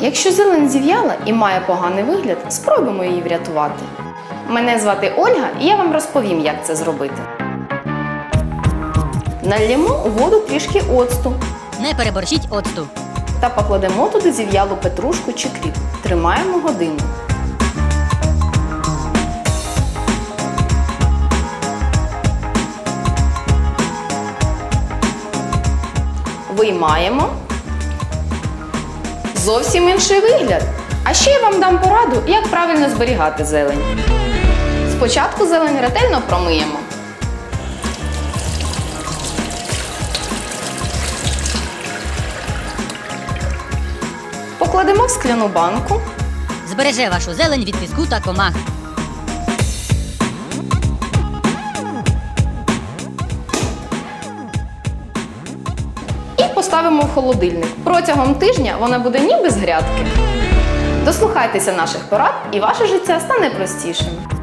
Якщо зелень зів'яла і має поганий вигляд, спробуємо її врятувати. Мене звати Ольга, і я вам розповім, як це зробити. Нальємо у воду трішки оцту Не переборщіть оцту. та покладемо туди зів'ялу петрушку чи кріп. Тримаємо годину. Виймаємо. Зовсім інший вигляд. А ще я вам дам пораду, як правильно зберігати зелень. Спочатку зелень ретельно промиємо. Покладемо в скляну банку. Збереже вашу зелень від піску та комах. Поставимо в холодильник. Протягом тижня вона буде ніби з грядки. Дослухайтеся наших порад, і ваше життя стане простішим.